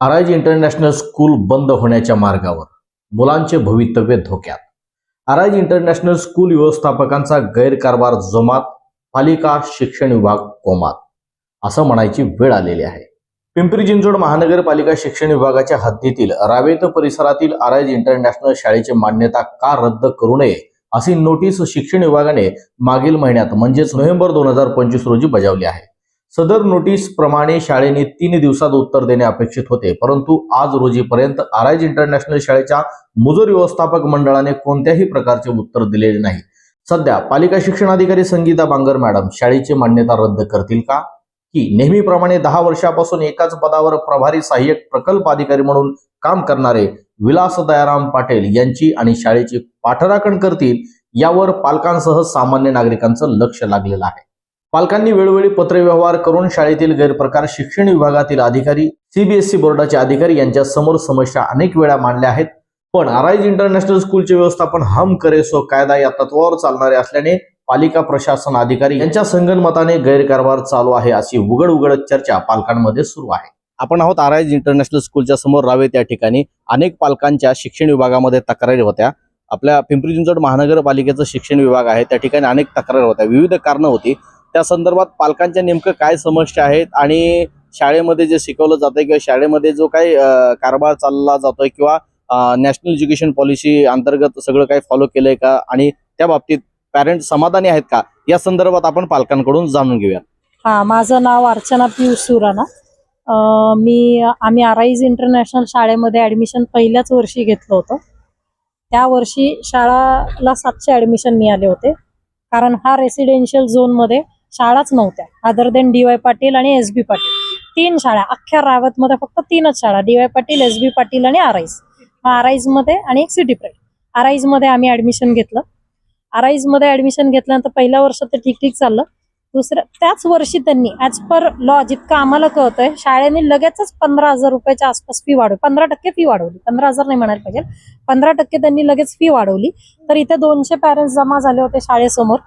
आरायज international school बंद होण्याच्या मार्गावर मुलांचे भवितव्य धोक्यात. आरायज इंटरनॅशनल स्कूल व्यवस्थापकांचा गैरकारभार जोमात पालिका शिक्षण विभाग कोमात असं म्हणायची वेळ आलेली आहे. पिंपरी चिंचवड महानगरपालिका शिक्षण विभागाच्या हद्दीतील रावेत परिसरातील आरायज इंटरनॅशनल शाळेची मान्यता का रद्द करू नये अशी नोटीस शिक्षण विभागाने मागील महिन्यात म्हणजेच नोव्हेंबर दोन हजार पंचवीस रोजी बजावली आहे. सदर नोटीस प्रमाणे शाळेने तीन दिवसात उत्तर देणे अपेक्षित होते. परंतु आज रोजीपर्यंत आरायज इंटरनॅशनल शाळेच्या मुजोर व्यवस्थापक मंडळाने कोणत्याही प्रकारचे उत्तर दिलेले नाही. सध्या पालिका शिक्षणाधिकारी संगीता बांगर मॅडम शाळेची मान्यता रद्द करतील का? की नेहमीप्रमाणे दहा वर्षापासून एकाच पदावर प्रभारी सहाय्यक प्रकल्प अधिकारी म्हणून काम करणारे विलास दयाराम पाटील यांची आणि शाळेची पाठराखण करतील यावर पालकांसह सामान्य नागरिकांचं लक्ष लागलेलं आहे. पालकांनी वेळोवेळी पत्रव्यवहार करून शाळेतील गैरप्रकार शिक्षण विभागातील अधिकारी सीबीएसई बोर्डाचे अधिकारी यांच्या समोर समस्या अनेक वेळा मांडल्या आहेत. पण आराईज इंटरनॅशनल स्कूलचे व्यवस्थापन हम करे सो कायदा या तत्वावर चालणारे असल्याने पालिका प्रशासन अधिकारी यांच्या संगनमताने गैरकारभार चालू आहे अशी उघड उघड चर्चा पालकांमध्ये सुरू आहे. आपण आहोत आराईज इंटरनॅशनल स्कूलच्या समोर रावेत या ठिकाणी. अनेक पालकांच्या शिक्षण विभागामध्ये तक्रारी होत्या. आपल्या पिंपरी चिंचवड महानगरपालिकेचं शिक्षण विभाग आहे. त्या ठिकाणी अनेक तक्रारी होत्या. विविध कारणं होती. त्या संदर्भात पालकांच्या नेमकं काय समस्या आहेत आणि शाळेमध्ये जे शिकवलं जातंय किंवा शाळेमध्ये जो काही कारभार चालला जातोय किंवा नॅशनल एज्युकेशन पॉलिसी अंतर्गत सगळं काही फॉलो केलंय का आणि त्या बाबतीत पॅरेंट समाधानी आहेत का? या संदर्भात आपण पालकांकडून जाणून घेऊया. हा माझं नाव अर्चना पियुष सुराणा. मी आम्ही आराईज इंटरनॅशनल शाळेमध्ये ॲडमिशन पहिल्याच वर्षी घेतलं होतं. त्या वर्षी शाळाला सातशे ॲडमिशन मिळाले होते. कारण हा रेसिडेन्शियल झोनमध्ये शाळाच नव्हत्या. Other than D Y Patil आणि एस बी पाटील. तीन शाळा अख्ख्या रावतमध्ये फक्त तीनच शाळा D Y Patil S B Patil आणि आराईज मग मध्ये आणि एक सिटी प्राईड आराईजमध्ये आम्ही ॲडमिशन घेतलं. आराईजमध्ये ॲडमिशन घेतल्यानंतर पहिल्या वर्ष तर ठीक ठीक चाललं. दुसऱ्या त्याच वर्षी त्यांनी ऍज पर लॉ जितकं आम्हाला कळतंय शाळेने लगेचच पंधरा हजार रुपयाच्या आसपास फी वाढवली. पंधरा टक्के फी वाढवली. पंधरा हजार नाही म्हणायला पाहिजे. पंधरा टक्के त्यांनी लगेच फी वाढवली. तर इथे दोनशे पॅरेंट्स जमा झाले होते शाळेसमोर.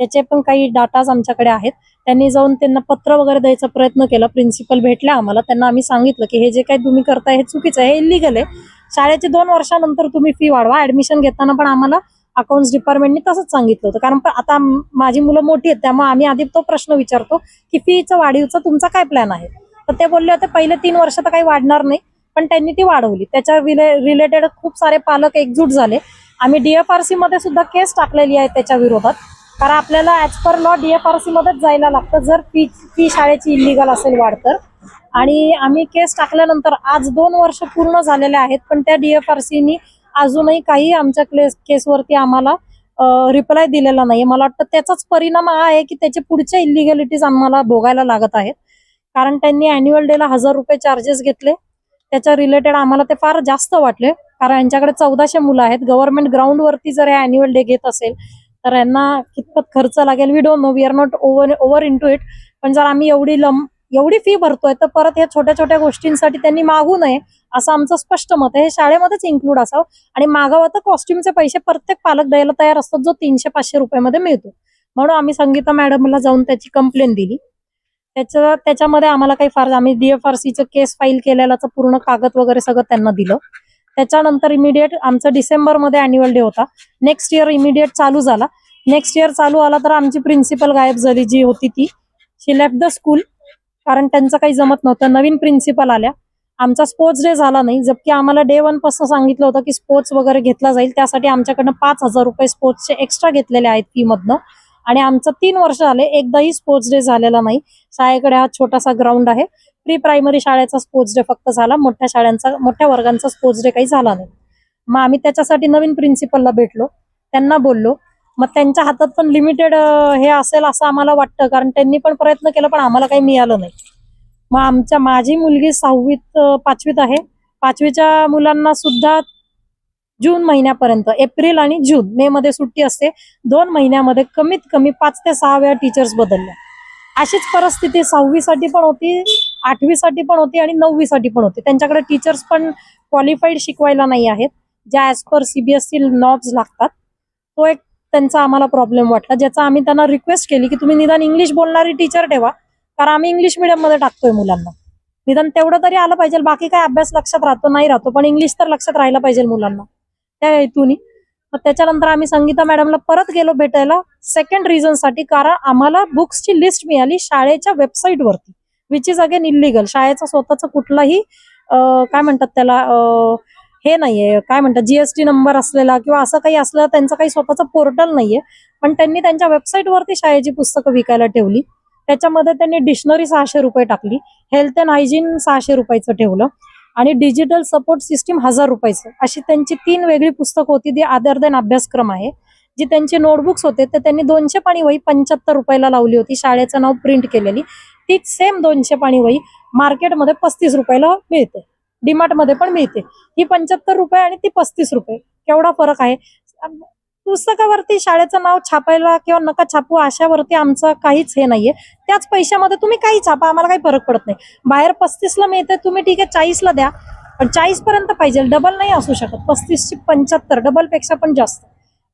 त्याचे पण काही डाटाज आमच्याकडे आहेत. त्यांनी जाऊन त्यांना पत्र वगैरे द्यायचा प्रयत्न केला. प्रिन्सिपल भेटल्या आम्हाला. त्यांना आम्ही सांगितलं की हे जे काही तुम्ही करताय हे चुकीचं आहे. हे इलिगल आहे. शाळेचे दोन वर्षानंतर तुम्ही फी वाढवा. ऍडमिशन घेताना पण आम्हाला अकाउंट्स डिपार्टमेंटने तसंच सांगितलं होतं. कारण आता माझी मुलं मोठी आहेत. त्यामुळे आम्ही आधी तो प्रश्न विचारतो की फीचा वाढीवचा तुमचा काय प्लॅन आहे? तर ते बोलले होते पहिले तीन वर्ष तर काही वाढणार नाही. पण त्यांनी ती वाढवली. त्याच्या रिलेटेड खूप सारे पालक एकजूट झाले. आम्ही डीएफआरसी मध्ये सुद्धा केस टाकलेली आहे त्याच्या विरोधात. कारण आपल्याला ऍज पर लॉ डीएफआरसी मध्येच जायला लागतं. जर फी फी शाळेची इलिगल असेल वाढ तर. आणि आम्ही केस टाकल्यानंतर आज दोन वर्ष पूर्ण झालेले आहेत पण त्या डीएफआरसीनी अजूनही काही आमच्या केस केसवरती आम्हाला रिप्लाय दिलेला नाही मला वाटतं त्याचाच परिणाम हा आहे की त्याचे पुढचे इलिगॅलिटीज आम्हाला भोगायला लागत आहेत. कारण त्यांनी अॅन्युअल डेला हजार रुपये चार्जेस घेतले. त्याच्या रिलेटेड आम्हाला ते फार जास्त वाटले. कारण यांच्याकडे चौदाशे मुलं आहेत. गव्हर्नमेंट ग्राउंडवरती जर हे अॅन्युअल डे घेत असेल तर यांना कितपत खर्च लागेल? We don't know we are not over over into it पण जर आम्ही एवढी लम एवढी फी भरतोय तर परत या छोट्या छोट्या गोष्टींसाठी त्यांनी मागू नये असं आमचं स्पष्ट मत आहे. हे शाळेमध्येच इन्क्लूड असावं. आणि मागावं तर कॉस्ट्युमचे पैसे प्रत्येक पालक द्यायला तयार असतात जो तीनशे पाचशे रुपयामध्ये मिळतो. म्हणून आम्ही संगीता मॅडमला जाऊन त्याची कंप्लेंट दिली. त्याच्या त्याच्यामध्ये आम्हाला काही फार आम्ही डीएफआरसीचं केस फाईल केलेल्याचं पूर्ण कागद वगैरे सगळं त्यांना दिलं. त्याच्यानंतर इमिडिएट आमचं डिसेंबरमध्ये अॅन्युअल डे होता. नेक्स्ट इयर इमिडिएट चालू झाला. नेक्स्ट इयर चालू आला तर आमची प्रिन्सिपल गायब झाली जी होती ती. शी लेफ्ट द स्कूल कारण त्यांचं काही जमत नव्हतं. नवीन प्रिन्सिपल आल्या. आमचा स्पोर्ट्स डे झाला नाही. जबकी आम्हाला डे वनपासून सांगितलं होतं की स्पोर्ट्स वगैरे घेतला जाईल. त्यासाठी आमच्याकडनं पाच हजार रुपये स्पोर्ट्सचे एक्स्ट्रा घेतलेले आहेत फी मधनं. आणि आमचं तीन वर्ष झाले. एकदाही स्पोर्ट्स डे झालेला नाही. शाळेकडे हा छोटासा ग्राउंड आहे. प्री प्रायमरी शाळेचा स्पोर्ट्स डे फक्त झाला. मोठ्या शाळांचा मोठ्या वर्गांचा स्पोर्ट्स डे काही झाला नाही. मग आम्ही त्याच्यासाठी नवीन प्रिन्सिपलला भेटलो. त्यांना बोललो. मग त्यांच्या हातात पण लिमिटेड हे असेल असं आम्हाला वाटतं. कारण त्यांनी पण प्रयत्न केला पण आम्हाला काही मिळालं नाही. मग आमच्या माझी मुलगी सहावीत पाचवीत आहे. पाचवीच्या मुलांना सुद्धा जून महिन्यापर्यंत एप्रिल आणि जून मे मध्ये सुट्टी असते. दोन महिन्यामध्ये कमीत कमी पाच ते सहा वेळा टीचर्स बदलल्या. अशीच परिस्थिती सहावीसाठी पण होती. आठवीसाठी पण होती आणि नववीसाठी पण होते. त्यांच्याकडे टीचर्स पण क्वालिफाईड शिकवायला नाही आहेत. ज्या ॲज पर सीबीएसई नॉब्स लागतात. तो एक त्यांचा आम्हाला प्रॉब्लेम वाटला. ज्याचा आम्ही त्यांना रिक्वेस्ट केली की तुम्ही निदान इंग्लिश बोलणारी टीचर ठेवा. कारण आम्ही इंग्लिशमध्ये टाकतोय मुलांना. निदान तेवढं तरी आलं पाहिजे. बाकी काय अभ्यास लक्षात राहतो नाही राहतो. पण इंग्लिश तर लक्षात राहायला पाहिजे मुलांना. त्या हेतून. मग त्याच्यानंतर आम्ही संगीता मॅडमला परत गेलो भेटायला. सेकंड रिझनसाठी कारण आम्हाला बुक्सची लिस्ट मिळाली शाळेच्या वेबसाईटवरती विच इज अगेन इलिगल शाळेचा स्वतःचा कुठलाही काय म्हणतात त्याला हे नाहीये. काय म्हणतात जीएसटी नंबर असलेला किंवा असं काही असलं त्यांचं काही स्वतःचं पोर्टल नाहीये. पण त्यांनी त्यांच्या वेबसाईटवरती शाळेची पुस्तकं विकायला ठेवली. त्याच्यामध्ये त्यांनी डिक्शनरी सहाशे रुपये टाकली. हेल्थ अँड हायजीन सहाशे रुपयाचं ठेवलं. आणि डिजिटल सपोर्ट सिस्टीम हजार रुपयाचं. अशी त्यांची तीन वेगळी पुस्तकं होती ती आदर देन अभ्यासक्रम आहे. जी त्यांचे नोटबुक्स होते ते त्यांनी दोनशे पाणी वही पंच्याहत्तर रुपयाला लावली होती. शाळेचं नाव प्रिंट केलेली. तीच सेम दोनशे पाणी वही मार्केटमध्ये पस्तीस रुपयाला मिळते. डीमार्टमध्ये पण मिळते. ही पंच्याहत्तर रुपये आणि ती पस्तीस रुपये. केवढा फरक आहे? पुस्तकावरती शाळेचं नाव छापायला किंवा नका छापू अशावरती आमचं काहीच हे नाहीये. त्याच पैशामध्ये तुम्ही काही छापा आम्हाला काही फरक पडत नाही. बाहेर पस्तीसला मिळते तुम्ही ठीक आहे चाळीसला द्या. पण चाळीस पर्यंत पाहिजे. डबल नाही असू शकत. पस्तीसची पंच्याहत्तर डबलपेक्षा पण जास्त.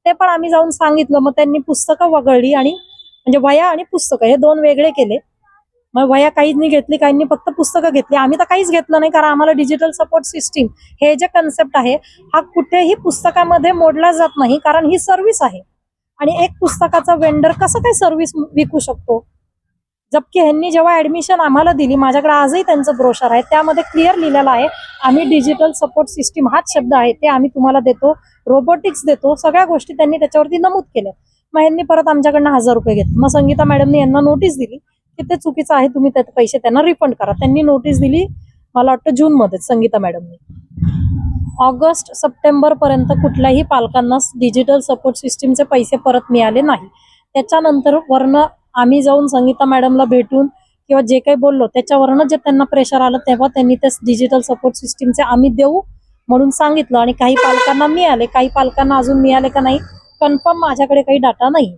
ते पण आम्ही जाऊन सांगितलं. मग त्यांनी पुस्तकं वगळली आणि म्हणजे वया आणि पुस्तकं हे दोन वेगळे केले. मग वया काहीच घेतली काहींनी फक्त पुस्तकं घेतली. आम्ही तर काहीच घेतलं नाही कारण आम्हाला डिजिटल सपोर्ट सिस्टीम हे जे कन्सेप्ट आहे हा कुठेही पुस्तकामध्ये मोडला जात नाही कारण ही सर्व्हिस आहे. आणि एक पुस्तकाचा वेंडर कसं काय सर्व्हिस विकू शकतो? जबकी ह्यांनी जेव्हा ऍडमिशन आम्हाला दिली माझ्याकडे आजही त्यांचं ब्रोशर आहे त्यामध्ये क्लिअर लिहिलेलं आहे आम्ही डिजिटल सपोर्ट सिस्टीम हाच शब्द आहे ते आम्ही तुम्हाला देतो रोबोटिक्स देतो सगळ्या गोष्टी त्यांनी त्याच्यावरती नमूद केल्या. मग यांनी परत आमच्याकडनं हजार रुपये घेतले. मग संगीता मॅडमने यांना नोटीस दिली की ते चुकीचं आहे तुम्ही त्यात पैसे त्यांना रिफंड करा. त्यांनी नोटीस दिली मला वाटतं जून मध्ये संगीता मॅडमनी. ऑगस्ट सप्टेंबर पर्यंत कुठल्याही पालकांना डिजिटल सपोर्ट सिस्टीमचे पैसे परत मिळाले नाही. त्याच्यानंतर वरनं आम्ही जाऊन संगीता मॅडमला भेटून किंवा जे काही बोललो त्याच्यावरनं जे त्यांना प्रेशर आलं तेव्हा त्यांनी ते डिजिटल सपोर्ट सिस्टीमचे आम्ही देऊ म्हणून सांगितलं. आणि काही पालकांना मिळाले काही पालकांना अजून मिळाले का नाही कन्फर्म माझ्याकडे काही डाटा नाही.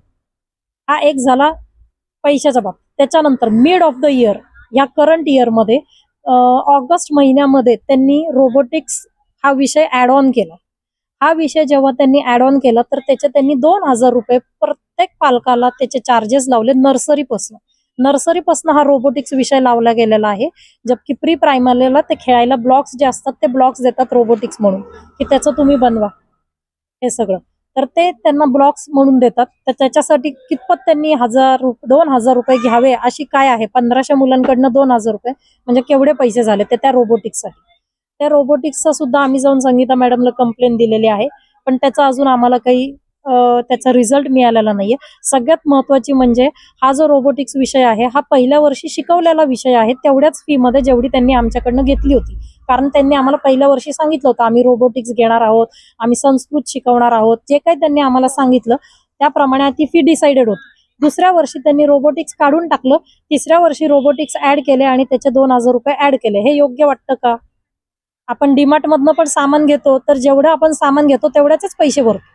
हा एक झाला. पैशाच्या बाबतीत त्याच्यानंतर मिड ऑफ द इयर या करंट इयरमध्ये ऑगस्ट महिन्यामध्ये त्यांनी रोबोटिक्स हा विषय ऍड ऑन केला. हा विषय जेव्हा त्यांनी ऍड ऑन केला तर त्याचे त्यांनी दोन हजार रुपये प्रत्येक पालकाला त्याचे चार्जेस लावले नर्सरीपासून नर्सरीपासून हा रोबोटिक्स विषय लावला गेलेला आहे. जबकि प्री प्रायमरीला ते खेळायला ब्लॉक्स जे असतात ते ब्लॉक्स देतात रोबोटिक्स म्हणून. की त्याचं तुम्ही बनवा. हे सगळं. तर ते त्यांना ब्लॉक्स म्हणून देतात. तर त्याच्यासाठी कितपत त्यांनी हजार रुप- दोन हजार रुपये घ्यावे अशी काय आहे? पंधराशे मुलांकडनं दोन हजार रुपये. म्हणजे केवढे पैसे झाले ते त्या रोबोटिक्ससाठी त्या रोबोटिक्सचा सुद्धा आम्ही जाऊन संगीता मॅडमला कंप्लेंट दिलेली आहे. पण त्याचा अजून आम्हाला काही त्याचा रिझल्ट मिळालेला नाहीये. सगळ्यात महत्वाची म्हणजे हा जो रोबोटिक्स विषय आहे हा पहिल्या वर्षी शिकवलेला विषय आहे तेवढ्याच फी मध्ये जेवढी त्यांनी आमच्याकडनं घेतली होती. कारण त्यांनी आम्हाला पहिल्या वर्षी सांगितलं होतं आम्ही रोबोटिक्स घेणार आहोत आम्ही संस्कृत शिकवणार आहोत. जे काही त्यांनी आम्हाला सांगितलं त्याप्रमाणे ती फी डिसाइडेड होती. दुसऱ्या वर्षी त्यांनी रोबोटिक्स काढून टाकलं तिसऱ्या वर्षी रोबोटिक्स ऍड केले आणि त्याचे दोन हजार रुपये ऍड केले. हे योग्य वाटतं का? आपण डीमार्ट मधनं पण सामान घेतो तर जेवढं आपण सामान घेतो तेवढ्याच पैसे भरतो.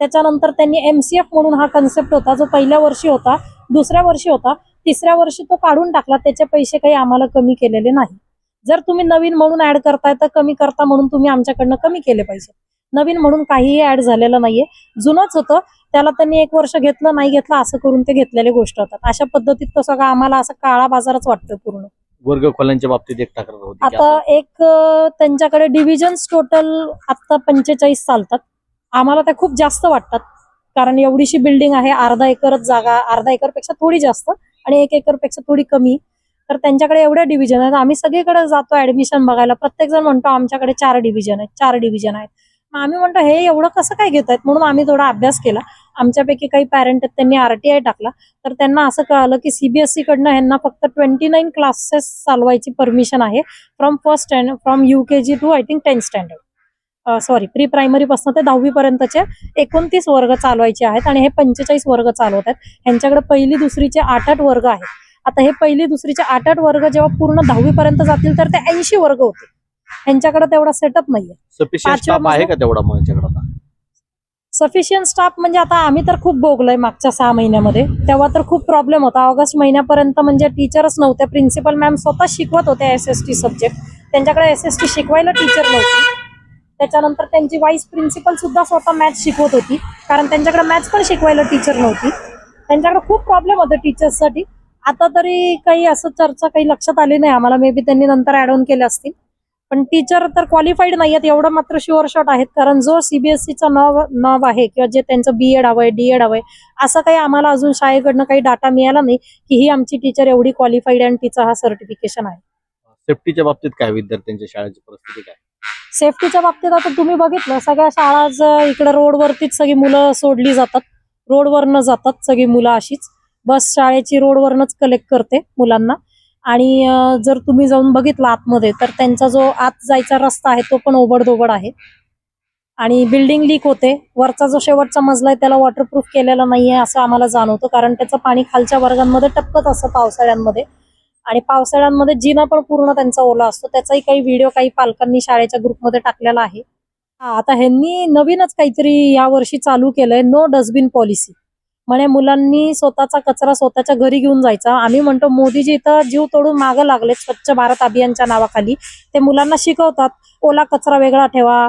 त्याच्यानंतर त्यांनी एमसीएफ म्हणून हा कन्सेप्ट होता जो पहिल्या वर्षी होता दुसऱ्या वर्षी होता तिसऱ्या वर्षी तो काढून टाकला त्याचे पैसे काही आम्हाला कमी केलेले नाही. जर तुम्ही नवीन म्हणून ऍड करताय तर कमी करता म्हणून तुम्ही आमच्याकडनं कमी केले पाहिजे नवीन म्हणून काहीही ऍड झालेलं नाहीये. जुनंच होतं त्याला त्यांनी एक वर्ष घेतलं नाही घेतलं असं करून ते घेतलेले गोष्ट होतात. अशा पद्धतीत तो सगळं आम्हाला असं काळा बाजारच वाटतोय पूर्ण. वर्ग खोल्यांच्या बाबतीत एक आता एक त्यांच्याकडे डिव्हिजन्स टोटल आता पंचेचाळीस चालतात. आम्हाला त्या खूप जास्त वाटतात. कारण एवढीशी बिल्डिंग आहे अर्धा एकरच जागा अर्धा एकरपेक्षा थोडी जास्त आणि एक एकरपेक्षा थोडी कमी. तर त्यांच्याकडे एवढ्या डिव्हिजन आहेत. आम्ही सगळीकडे जातो ऍडमिशन बघायला. प्रत्येक जण म्हणतो आमच्याकडे चार डिव्हिजन आहेत चार डिव्हिजन आहेत. मग आम्ही म्हणतो हे एवढं कसं काय घेत आहेत म्हणून आम्ही थोडा अभ्यास केला. आमच्यापैकी काही पॅरेंट आहेत त्यांनी आरटीआय टाकला. तर त्यांना असं कळालं की सीबीएसई कडनं ह्यांना फक्त ट्वेंटी नाईन क्लासेस चालवायची परमिशन आहे. From first stand from U K G to I think tenth standard sorry pre primary पासून ते दहावी पर्यंतचे एकोणतीस वर्ग चालवायचे आहेत आणि हे पंचेचाळीस वर्ग चालवत आहेत. ह्यांच्याकडे पहिली दुसरीचे आठ आठ वर्ग आहेत. आता हे पहिली दुसरीचे आठ आठ वर्ग जेव्हा पूर्ण दहावी पर्यंत जातील तर ते ऐंशी वर्ग होतील. ह्यांच्याकडे तेवढा सेटअप नाहीये. सफिशियंट स्टाफ तेवढा याच्याकडे सफिशियंट म्हणजे आता आम्ही तर खूप भोगलोय मागच्या सहा महिन्यामध्ये. तेव्हा तर खूप प्रॉब्लेम होता. ऑगस्ट महिन्यापर्यंत म्हणजे टीचरच नव्हते. प्रिन्सिपल मॅम स्वतः शिकवत होत्या एस एस टी सब्जेक्ट त्यांच्याकडे एस एस टी शिकवायला टीचर नव्हती. त्याच्यानंतर त्यांची वाईस प्रिन्सिपल सुद्धा स्वतः मॅथ्स शिकवत होती. कारण त्यांच्याकडे मॅथ्स पण शिकवायला टीचर नव्हती. त्यांच्याकडे खूप प्रॉब्लेम होता टीचर्ससाठी आता तरी काही असं चर्चा काही लक्षात आली नाही. आम्हाला मे बी त्यांनी नंतर ऍड ऑन केले असतील. पण टीचर तर क्वालिफाईड नाही आहेत एवढं मात्र शुअर शॉट आहेत. कारण जो सीबीएसईचा नव नॉब आहे किंवा जे त्यांचं बी एड हवंय डी एड हवंय असं काही आम्हाला अजून शाळेकडनं काही डाटा मिळाला नाही की ही आमची टीचर एवढी क्वालिफाईड आणि तिचा हा सर्टिफिकेशन आहे. सेफ्टीच्या बाबतीत काय विद्यार्थ्यांच्या शाळेची परिस्थिती काय? सेफ्टीच्या बाबतीत आता तुम्ही बघितलं सगळ्या शाळा इकडे रोडवरतीच सगळी मुलं सोडली जातात. रोडवरनं जातात सगळी मुलं अशीच. बस शाळेची रोडवरनच कलेक्ट करते मुलांना. आणि जर तुम्ही जाऊन बघितलं आतमध्ये तर त्यांचा जो आत जायचा रस्ता आहे तो पण ओबडधोबड आहे. आणि बिल्डिंग लीक होते. वरचा जो शेवटचा मजला आहे त्याला वॉटरप्रूफ केलेला नाहीये असं आम्हाला जाणवतं. कारण त्याचं पाणी खालच्या वर्गांमध्ये टपकत असतं पावसाळ्यांमध्ये. आणि पावसाळ्यांमध्ये जिना पण पूर्ण त्यांचा ओला असतो त्याचाही काही व्हिडिओ काही पालकांनी शाळेच्या ग्रुपमध्ये टाकलेला आहे. हा, आता ह्यांनी नवीनच काहीतरी या वर्षी चालू केलंय नो डस्टबिन पॉलिसी म्हणे मुलांनी स्वतःचा कचरा स्वतःच्या घरी घेऊन जायचा. आम्ही म्हणतो मोदीजी इथं जीव तोडून मागं लागले स्वच्छ भारत अभियानच्या नावाखाली. ते मुलांना शिकवतात ओला कचरा वेगळा ठेवा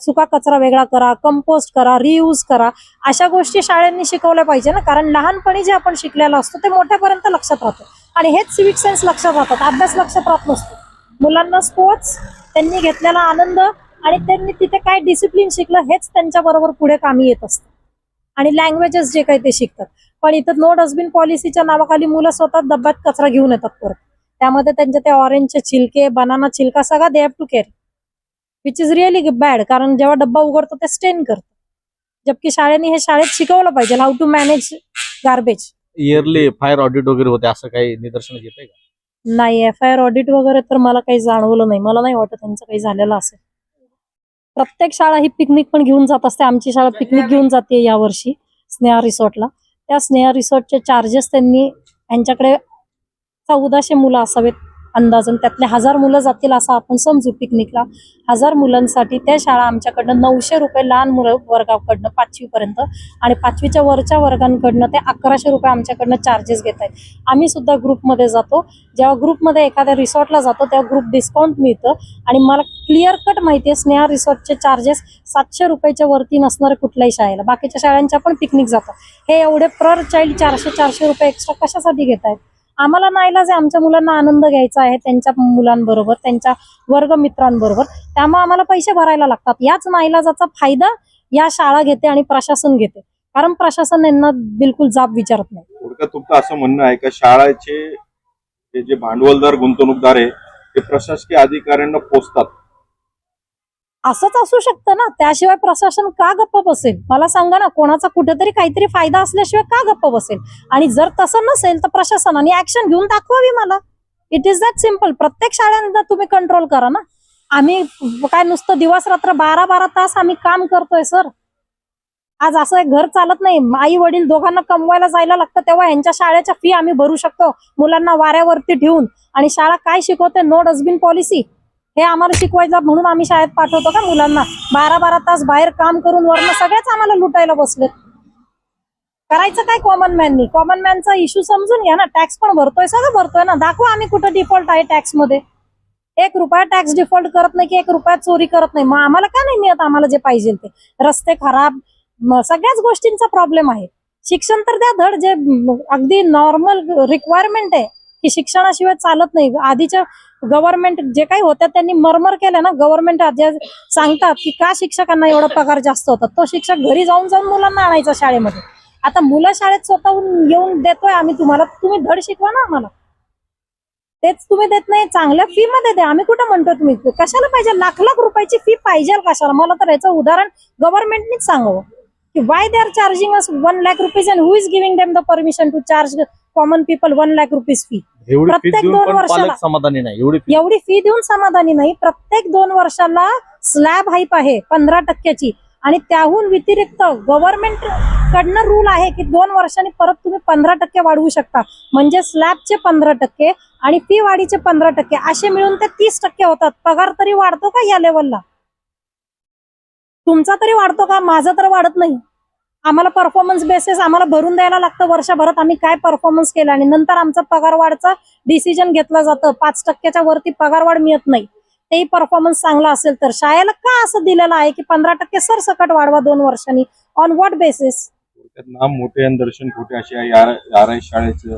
सुका कचरा वेगळा करा कंपोस्ट करा रियूज करा. अशा गोष्टी शाळांनी शिकवल्या पाहिजे ना कारण लहानपणी जे आपण शिकलेलं असतो ते मोठ्यापर्यंत लक्षात राहतं. आणि हेच सिविक सेन्स लक्षात राहतात. अभ्यास लक्षात राहत नसतो. मुलांना स्पोर्ट्स त्यांनी घेतलेला आनंद आणि त्यांनी तिथे काय डिसिप्लिन शिकलं हेच त्यांच्या बरोबर पुढे कामी येत असतं. आणि लँग्वेजेस जे काही ते शिकतात. पण इथं नो डस्टबिन पॉलिसीच्या नावाखाली मुलं स्वतः डब्यात कचरा घेऊन येतात परत. त्यामध्ये त्यांचे ते ऑरेंजचे छिलके बनाना छिलका सगळा they have to carry which is really bad कारण जेव्हा डब्बा उघडतो ते स्टेन करतो. जबकि शाळेने हे शाळेत शिकवलं पाहिजे how to manage garbage yearly fire audit वगैरे होते असं काही निदर्शनात येत आहे का? नाही एफ आय आर ऑडिट वगैरे तर मला काही जाणवलं नाही. मला नाही वाटत त्यांचं काही झालेलं असेल. प्रत्येक शाळा ही पिकनिक पण घेऊन जात असते. आमची शाळा पिकनिक घेऊन जाते यावर्षी स्नेहा रिसॉर्टला. त्या स्नेहा रिसॉर्टचे चार्जेस त्यांनी यांच्याकडे चौदाशे मुलं असावेत. अंदाजून त्यातले हजार मुलं जातील असं आपण समजू पिकनिकला. हजार मुलांसाठी त्या शाळा आमच्याकडनं नऊशे रुपये लहान मुलं वर्गाकडनं पाचवीपर्यंत आणि पाचवीच्या वरच्या वर्गांकडनं ते अकराशे रुपये आमच्याकडनं चार्जेस घेत आहेत. आम्ही सुद्धा ग्रुपमध्ये जातो. जेव्हा ग्रुपमध्ये एखाद्या रिसॉर्टला जातो तेव्हा ग्रुप डिस्काउंट मिळतं. आणि मला क्लिअर कट माहिती आहे स्नेहा रिसॉर्टचे चार्जेस सातशे रुपयाच्या वरती नसणारे कुठल्याही शाळेला. बाकीच्या शाळांच्या पण पिकनिक जातात. हे एवढे पर चाइल्ड चारशे चारशे रुपये एक्स्ट्रा कशासाठी घेत आहेत आम्हाला नाईलाज आहे आमच्या मुलांना आनंद घ्यायचा आहे त्यांच्या मुलांबरोबर त्यांच्या वर्ग मित्रांबरोबर त्यामुळे आम्हाला पैसे भरायला लागतात. याच नाईलाजाचा फायदा या शाळा घेते आणि प्रशासन घेते. कारण प्रशासन यांना बिलकुल जाब विचारत नाही. थोडक्यात तुमचं असं म्हणणं आहे का शाळेचे जे भांडवलदार गुंतवणूकदार आहे ते प्रशासकीय अधिकाऱ्यांना पोचतात असंच असू शकतं ना? त्याशिवाय प्रशासन का गप्प बसेल? मला सांगा ना कोणाचा कुठेतरी काहीतरी फायदा असल्याशिवाय का गप्प बसेल? आणि जर तसं नसेल तर प्रशासनाने ऍक्शन घेऊन दाखवावी मला. इट इज दॅट सिंपल प्रत्येक शाळांना तुम्ही कंट्रोल करा ना. आम्ही काय नुसतं दिवस रात्र बारा बारा तास आम्ही काम करतोय सर आज असं एक घर चालत नाही. आई वडील दोघांना कमवायला जायला लागतं तेव्हा यांच्या शाळेच्या फी आम्ही भरू शकतो मुलांना वाऱ्यावरती ठेवून. आणि शाळा काय शिकवते? नो डस्टबिन पॉलिसी हे आम्हाला शिकवायचं म्हणून आम्ही शाळेत पाठवतो का मुलांना? बारा बारा तास बाहेर काम करून वरण सगळेच आम्हाला लुटायला बसलेत करायचं काय कॉमन मॅननी कॉमन मॅनचा इश्यू समजून घ्या ना. टॅक्स पण भरतोय सगळं भरतोय ना. दाखवा आम्ही कुठं डिफॉल्ट आहे टॅक्समध्ये. एक रुपया टॅक्स डिफॉल्ट करत नाही की एक रुपया चोरी करत नाही. मग आम्हाला का नाही मिळत? आम्हाला जे पाहिजे ते. रस्ते खराब सगळ्याच गोष्टींचा प्रॉब्लेम आहे. शिक्षण तर द्या धड जे अगदी नॉर्मल रिक्वायरमेंट आहे की शिक्षणाशिवाय चालत नाही. आधीच्या गव्हर्नमेंट जे काही होत्या त्यांनी मरमर केलं ना. गव्हर्नमेंट जे सांगतात की का शिक्षकांना एवढा पगार जास्त होतात तो शिक्षक घरी जाऊन जाऊन मुलांना आणायचा शाळेमध्ये. आता मुलं शाळेत स्वतःहून येऊन देतोय आम्ही तुम्हाला. तुम्ही धड शिकवा ना आम्हाला. तेच तुम्ही देत नाही चांगल्या फी मध्ये द्या. आम्ही कुठं म्हणतो तुम्ही? कशाला पाहिजे? लाख लाख रुपयाची फी पाहिजे कशाला? मला तर याचं उदाहरण गव्हर्नमेंटनीच सांगावं. की why they are charging us one lakh rupees and who is giving them the permission to charge common people one lakh rupees fee प्रत्येक दोन वर्षाला- समाधानी नाही एवढी फी देऊन समाधानी नाही. प्रत्येक दोन वर्षाला स्लॅब हाईप आहे पंधरा टक्क्याची. आणि त्याहून व्यतिरिक्त गव्हर्नमेंट कडनं रूल आहे की दोन वर्षांनी परत तुम्ही पंधरा टक्के वाढवू शकता. म्हणजे स्लॅबचे पंधरा टक्के आणि फी वाढीचे पंधरा टक्के असे मिळून ते तीस टक्के होतात. पगार तरी वाढतो का या लेवलला तुमचा तरी वाढतो का? माझा तर वाढत नाही. आम्हाला परफॉर्मन्स बेसिस आम्हाला भरून द्यायला लागतं वर्षभरात. आम्ही काय परफॉर्मन्स केला? आणि नंतर आमचा पगार वाढचा डिसिजन घेतलं जातं. पाच टक्क्याच्या वरती पगारवाढ मिळत नाही. तेही परफॉर्मन्स चांगला असेल तर. शाळेला का असं दिलेलं आहे की पंधरा टक्के सरसकट वाढवा दोन वर्षांनी? ऑन व्हॉट बेसिस नाम मोठे आणि दर्शन खोटे असे शाळेचं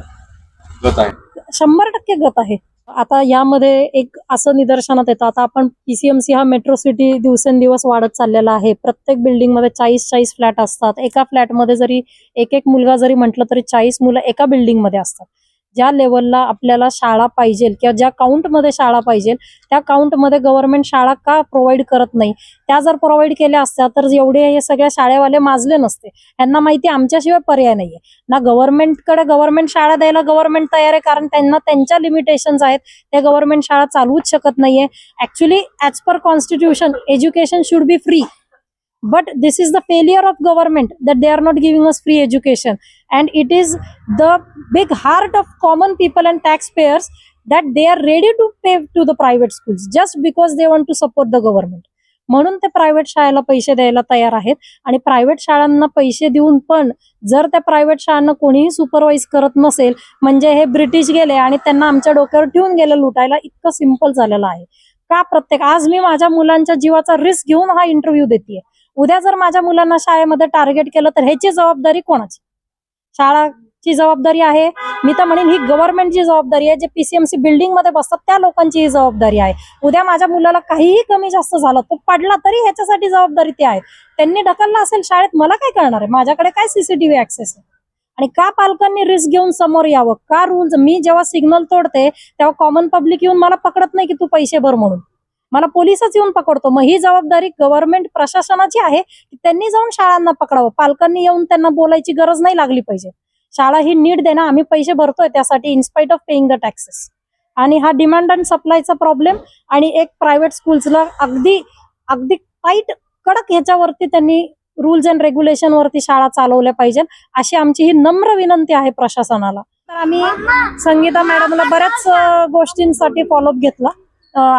गत आहे. शंभर टक्के गत आहे. आता यामध्ये एक असं निदर्शनात येतं. आता आपण पीसीएमसी हा मेट्रो सिटी दिवसेंदिवस वाढत चाललेला आहे. प्रत्येक बिल्डिंगमध्ये चाळीस चाळीस फ्लॅट असतात. एका फ्लॅटमध्ये जरी एक एक मुलगा जरी म्हटलं तरी चाळीस मुलं एका बिल्डिंगमध्ये असतात. ज्या लेवलला आपल्याला शाळा पाहिजे किंवा ज्या काउंटमध्ये शाळा पाहिजे त्या काउंटमध्ये गव्हर्नमेंट शाळा का प्रोव्हाइड करत नाही? त्या जर प्रोव्हाइड केल्या असत्या तर एवढे हे सगळ्या शाळेवाले माजले नसते. यांना माहिती आमच्याशिवाय पर्याय नाहीये. ना गव्हर्नमेंटकडे गव्हर्नमेंट शाळा द्यायला गव्हर्नमेंट तयार आहे कारण त्यांना त्यांच्या लिमिटेशन्स आहेत. त्या गव्हर्नमेंट शाळा चालवूच शकत नाहीये. Actually as per constitution education should be free but this is the failure of government that they are not giving us free education and it is the big heart of common people and taxpayers that they are ready to pay to the private schools just because they want to support the government म्हणून ते private शाळेला पैसे द्यायला तयार आहेत आणि private शाळांना पैसे देऊन पण जर त्या प्रायव्हेट शाळांना कोणीही सुपरवाईज करत नसेल म्हणजे हे ब्रिटिश गेले आणि त्यांना आमच्या डोक्यावर ठेवून गेले लुटायला इतकं सिंपल झालेलं आहे का प्रत्येक आज मी माझ्या मुलांच्या जीवाचा रिस्क घेऊन हा इंटरव्ह्यू देते उद्या जर माझ्या मुलांना शाळेमध्ये टार्गेट केलं तर ह्याची जबाबदारी कोणाची? शाळाची जबाबदारी आहे. मी तर म्हणेन ही गव्हर्नमेंटची जबाबदारी आहे. जे पीसीएमसी बिल्डिंगमध्ये बसतात त्या लोकांची ही जबाबदारी आहे. उद्या माझ्या मुलाला काहीही कमी जास्त झालं तो पडला तरी ह्याच्यासाठी जबाबदारी ते आहे. त्यांनी ढकलला असेल शाळेत मला काय करणार आहे? माझ्याकडे काय सीसीटीव्ही ऍक्सेस आहे? आणि का पालकांनी रिस्क घेऊन समोर यावं? का रूल्स मी जेव्हा सिग्नल तोडते तेव्हा कॉमन पब्लिक येऊन मला पकडत नाही की तू पैसे भर म्हणून. मला पोलिसच येऊन पकडतो. मग ही जबाबदारी गव्हर्नमेंट प्रशासनाची आहे की त्यांनी जाऊन शाळांना पकडावं. पालकांनी येऊन त्यांना बोलायची गरज नाही लागली पाहिजे. शाळा ही नीट देणं आम्ही पैसे भरतोय त्यासाठी in spite of paying the taxes आणि हा डिमांड अँड सप्लायचा प्रॉब्लेम आणि एक प्रायव्हेट स्कूल्सला अगदी अगदी टाईट कडक ह्याच्यावरती त्यांनी रुल्स अँड रेग्युलेशन वरती शाळा चालवल्या पाहिजे अशी आमची ही नम्र विनंती आहे प्रशासनाला. तर आम्ही संगीता मॅडमला बऱ्याच गोष्टींसाठी फॉलोअप घेतला.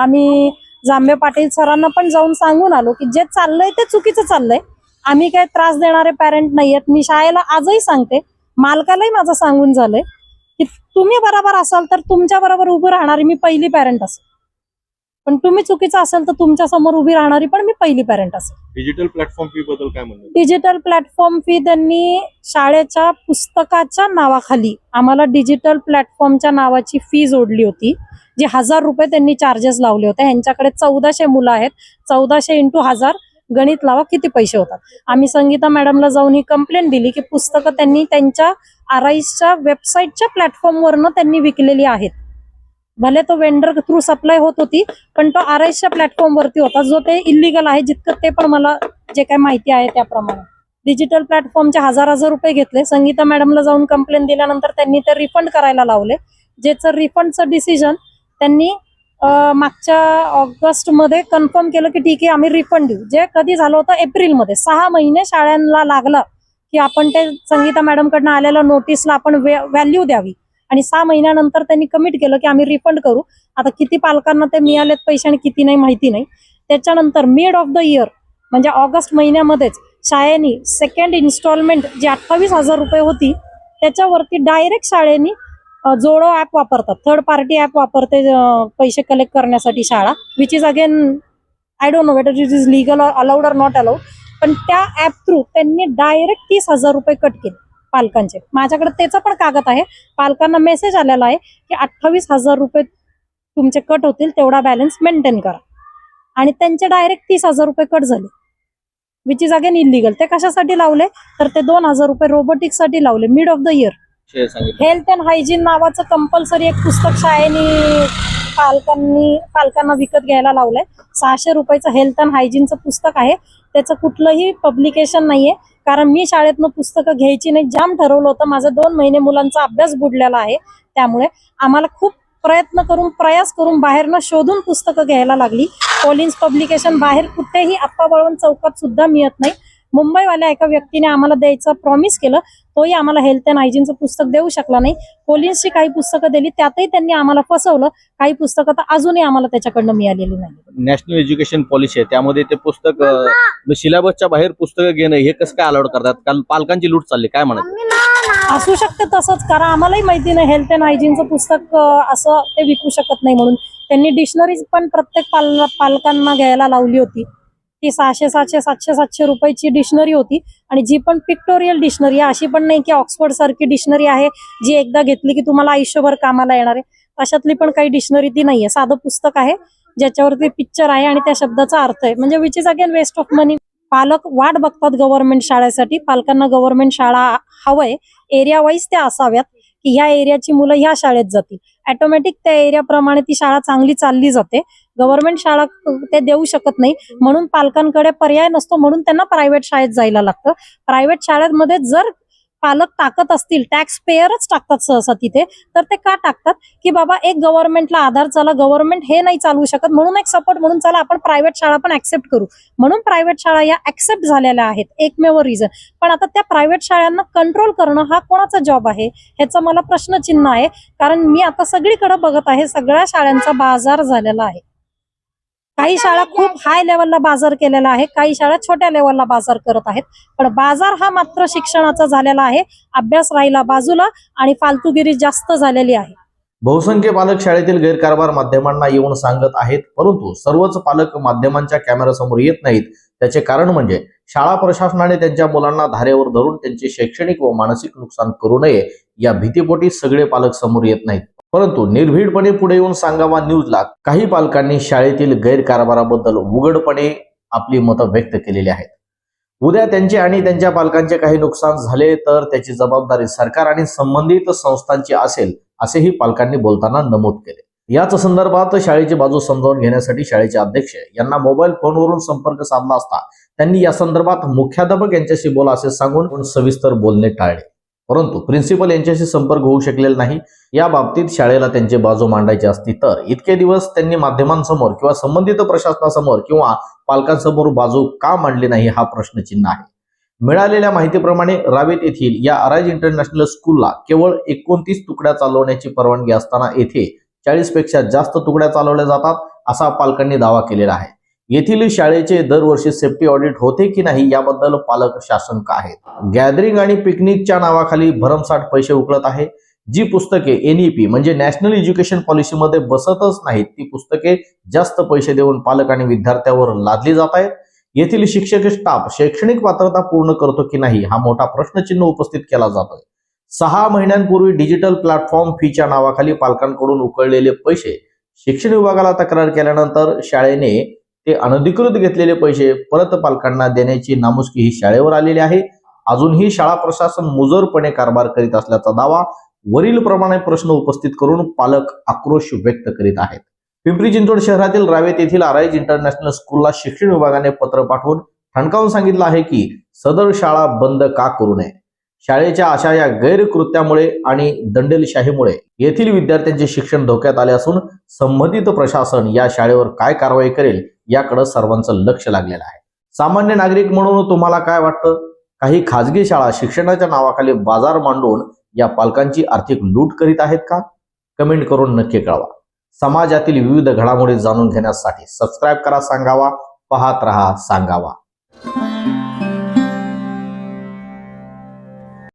आम्ही जांभे पाटील सरांना पण जाऊन सांगून आलो की जे चाललंय ते चुकीचं चाललंय. आम्ही काय त्रास देणारे पॅरेंट नाहीयेत. मी शाळेला आजही सांगते मालकालाही माझं सांगून झालंय की तुम्ही बरोबर असाल तर तुमच्या बरोबर उभं राहणारी मी पहिली पॅरेंट असेल. पण तुम्ही चुकीचं असेल तर तुमच्यासमोर उभी राहणारी पण मी पहिली पॅरेंट असेल. डिजिटल प्लॅटफॉर्म फी बद्दल काय म्हणतात डिजिटल प्लॅटफॉर्म फी त्यांनी शाळेच्या पुस्तकाच्या नावाखाली आम्हाला डिजिटल प्लॅटफॉर्मच्या नावाची फी जोडली होती जी हजार रुपये त्यांनी चार्जेस लावले होते. ह्यांच्याकडे चौदाशे मुलं आहेत. चौदाशे इंटू हजार गणित लावा किती पैसे होतात. आम्ही संगीता मॅडमला जाऊन ही कंप्लेंट दिली की पुस्तकं त्यांनी त्यांच्या आरआयच्या वेबसाईटच्या प्लॅटफॉर्मवरनं त्यांनी विकलेली आहेत. भले तो वेंडर थ्रू सप्लाय होत होती पण तो आरआयच्या प्लॅटफॉर्मवरती होता. जो ते इलिगल आहे जितकं ते पण मला जे काही माहिती आहे त्याप्रमाणे. डिजिटल प्लॅटफॉर्मचे हजार हजार रुपये घेतले. संगीता मॅडमला जाऊन कंप्लेंट दिल्यानंतर त्यांनी ते रिफंड करायला लावले. ज्याचं रिफंडचं डिसिजन त्यांनी मागच्या ऑगस्टमध्ये कन्फर्म केलं की ठीक आहे आम्ही रिफंड देऊ. जे कधी झालं होतं एप्रिलमध्ये. सहा महिने शाळांना लागलं की आपण ते संगीता मॅडमकडनं आलेल्या नोटीसला आपण व्हॅल्यू द्यावी. आणि सहा महिन्यानंतर त्यांनी कमिट केलं की आम्ही रिफंड करू. आता किती पालकांना ते मिळालेत पैसे आणि किती नाही माहिती नाही. त्याच्यानंतर मिड ऑफ द इयर म्हणजे ऑगस्ट महिन्यामध्येच शाळेनी सेकंड इन्स्टॉलमेंट जी अठ्ठावीस हजार रुपये होती त्याच्यावरती डायरेक्ट शाळेनी जोडो ॲप वापरतात. थर्ड पार्टी ॲप वापरते पैसे कलेक्ट करण्यासाठी शाळा which is again I don't know whether it is legal or allowed or not allowed पण त्या ॲप थ्रू त्यांनी डायरेक्ट तीस हजार रुपये कट केले. पालकांचे. माझ्याकडे त्याचा पण कागद आहे. पालकांना मेसेज आलेला आहे की अठ्ठावीस हजार रुपये तुमचे कट होतील तेवढा बॅलन्स मेंटेन करा. आणि त्यांचे डायरेक्ट तीस हजार रुपये कट झाले. विच इज अगेन इलिगल ते कशासाठी लावले? तर ते दोन हजार रुपये रोबोटिक्ससाठी लावले. Mid of the year health and hygiene नावाचं कंपल्सरी एक पुस्तक शाळेने पालकांनी पालकांना विकत घ्यायला लावलंय. सहाशे रुपयाचं हेल्थ अँड हायजीनचं पुस्तक आहे. त्याचं कुठलंही पब्लिकेशन नाहीये. कारण मी शाळेतनं पुस्तकं घ्यायची नाही जाम ठरवलं होतं. माझा दोन महिने मुलांचा अभ्यास बुडलेला आहे. त्यामुळे आम्हाला खूप प्रयत्न करून प्रयास करून बाहेरनं शोधून पुस्तकं घ्यायला लागली. कोलिन्स पब्लिकेशन बाहेर कुठेही आप्पा बळवंत चौकात सुद्धा मिळत नाही. मुंबईवाल्या एका व्यक्तीने आम्हाला द्यायचं प्रॉमिस केलं. तोही आम्हाला हेल्थ अँड हायजीनचं पुस्तक देऊ शकला नाही. कोलिन्सची काही पुस्तकं दिली त्यातही त्यांनी आम्हाला फसवलं. काही पुस्तकं तर अजूनही आम्हाला त्याच्याकडनं मिळालेली नाही. नॅशनल एज्युकेशन पॉलिसी आहे. त्यामध्ये ते पुस्तक सिलेबसच्या बाहेर पुस्तकं घेणं हे कसं काय अलाउड करतात? कारण पालकांची लूट चालली काय म्हणत? असू शकते तसंच कारण आम्हालाही माहिती नाही हेल्थ अँड हायजीनचं पुस्तक असं ते विकू शकत नाही म्हणून. त्यांनी डिक्शनरीज पण प्रत्येक पाल पालकांना घ्यायला लावली होती. ती सहाशे सातशे सातशे सातशे रुपयाची डिक्शनरी होती. आणि जी पण पिक्टोरियल डिक्शनरी आहे अशी पण नाही की ऑक्सफर्ड सारखी डिक्शनरी आहे जी एकदा घेतली की तुम्हाला आयुष्यभर कामाला येणार आहे. अशातली पण काही डिक्शनरी ती नाहीये. साधं पुस्तक आहे ज्याच्यावरती पिक्चर आहे आणि त्या शब्दाचा अर्थ आहे. म्हणजे which is again waste of money पालक वाट बघतात गव्हर्नमेंट शाळेसाठी. पालकांना गव्हर्नमेंट शाळा हवंय. एरिया वाईज त्या असाव्यात की ह्या एरियाची मुलं ह्या शाळेत जातील. ऑटोमॅटिक त्या एरियाप्रमाणे ती शाळा चांगली चालली जाते. गव्हर्नमेंट शाळा ते देऊ शकत नाही. म्हणून पालकांकडे पर्याय नसतो म्हणून त्यांना प्रायव्हेट शाळेत जायला लागतं. प्रायव्हेट शाळेमध्ये जर पालक टाकत असतील टॅक्स पेयरच टाकतात सहसा तिथे तर ते का टाकतात? की बाबा एक गव्हर्नमेंटला आधार चला गव्हर्नमेंट हे नाही चालू शकत म्हणून एक सपोर्ट म्हणून चला आपण प्रायव्हेट शाळा पण ऍक्सेप्ट करू. म्हणून प्रायव्हेट शाळा या ऍक्सेप्ट झालेल्या आहेत एकमेव रिझन पण आता त्या प्रायव्हेट शाळांना कंट्रोल करणं हा कोणाचा जॉब आहे? ह्याचं मला प्रश्नचिन्ह आहे कारण मी आता सगळीकडे बघत आहे सगळ्या शाळांचा बाजार झालेला आहे. काही शाळा खूप हाय लेवलला बाजार केलेला आहे. काही शाळा छोट्या लेवलला बाजार करत आहेत. पण बाजार हा मात्र शिक्षणाचा झालेला आहे. अभ्यास राहिला बाजूला आणि फालतूगिरी जास्त झालेली आहे. बहुसंख्य पालक शाळेतील गैरकारभार माध्यमांना येऊन सांगत आहेत. परंतु सर्वच पालक माध्यमांच्या कॅमेऱ्यासमोर येत नाहीत. त्याचे कारण म्हणजे शाळा प्रशासनाने त्यांच्या मुलांना धारेवर धरून त्यांचे शैक्षणिक व मानसिक नुकसान करू नये या भीतीपोटी सगळे पालक समोर येत नाहीत. परंतु निर्भीडपणे पुढे येऊन सांगावा न्यूजला काही पालकांनी शाळेतील गैरकारभाराबद्दल उघडपणे आपली मतं व्यक्त केलेली आहेत. उद्या त्यांचे आणि त्यांच्या पालकांचे काही नुकसान झाले तर त्याची जबाबदारी सरकार आणि संबंधित संस्थांची असेल असेही पालकांनी बोलताना नमूद केले. याच संदर्भात शाळेची बाजू समजावून घेण्यासाठी शाळेचे अध्यक्ष यांना मोबाईल फोनवरून संपर्क साधला असता त्यांनी या संदर्भात मुख्याध्यापक यांच्याशी बोला असे सांगून सविस्तर बोलणे टाळले. परंतु प्रिन्सिपल यांच्याशी संपर्क होऊ शकलेला नाही. या बाबतीत शाळेला त्यांची बाजू मांडायची असती तर इतके दिवस त्यांनी माध्यमांसमोर किंवा संबंधित प्रशासनासमोर किंवा पालकांसमोर बाजू का मांडली नाही हा प्रश्नचिन्ह आहे. मिळालेल्या माहितीप्रमाणे रावेत येथील या अराज इंटरनॅशनल स्कूलला केवळ एकोणतीस तुकड्या चालवण्याची परवानगी असताना येथे चाळीसपेक्षा जास्त तुकड्या चालवल्या जातात असा पालकांनी दावा केलेला आहे. येथील शाळेचे दरवर्षी सेफ्टी ऑडिट होते की नाही याबद्दल पालक शासंक आहेत. गॅदरिंग आणि पिकनिकच्या नावाखाली भरमसाठ पैसे उकळत आहे. जी पुस्तके एनईपी म्हणजे नॅशनल एज्युकेशन पॉलिसीमध्ये बसतच नाहीत ती पुस्तके जास्त पैसे देऊन पालक आणि विद्यार्थ्यावर लादली जात आहेत. येथील शिक्षक स्टाफ शैक्षणिक पात्रता पूर्ण करतो की नाही हा मोठा प्रश्नचिन्ह उपस्थित केला जातोय. सहा महिन्यांपूर्वी डिजिटल प्लॅटफॉर्म फीच्या नावाखाली पालकांकडून उकळलेले पैसे शिक्षण विभागाला तक्रार केल्यानंतर शाळेने ते अनधिकृत घेतलेले पैसे परत पालकांना देण्याची नामुष्की ही शाळेवर आलेली आहे. अजूनही शाळा प्रशासन मुजोरपणे कारभार करीत असल्याचा दावा वरील प्रमाणे प्रश्न उपस्थित करून पालक आक्रोश व्यक्त करीत आहेत. पिंपरी चिंचवड शहरातील रावेत येथील आराईज इंटरनॅशनल स्कूलला शिक्षण विभागाने पत्र पाठवून ठणकावून सांगितलं आहे की सदर शाळा बंद का करू नये? शाळेच्या अशा या गैरकृत्यामुळे आणि दंडेलशाहीमुळे येथील विद्यार्थ्यांचे शिक्षण धोक्यात आले असून संबंधित प्रशासन या शाळेवर काय कारवाई करेल याकडे सर्वांचं लक्ष लागलेलं आहे. सामान्य नागरिक म्हणून तुम्हाला काय वाटतं? काही खाजगी शाळा शिक्षणाच्या नावाखाली बाजार मांडून या पालकांची आर्थिक लूट करीत आहेत का? कमेंट करून नक्की कळवा. समाजातील विविध घडामोडी जाणून घेण्यासाठी सबस्क्राईब करा सांगावा पाहत रहा सांगावा.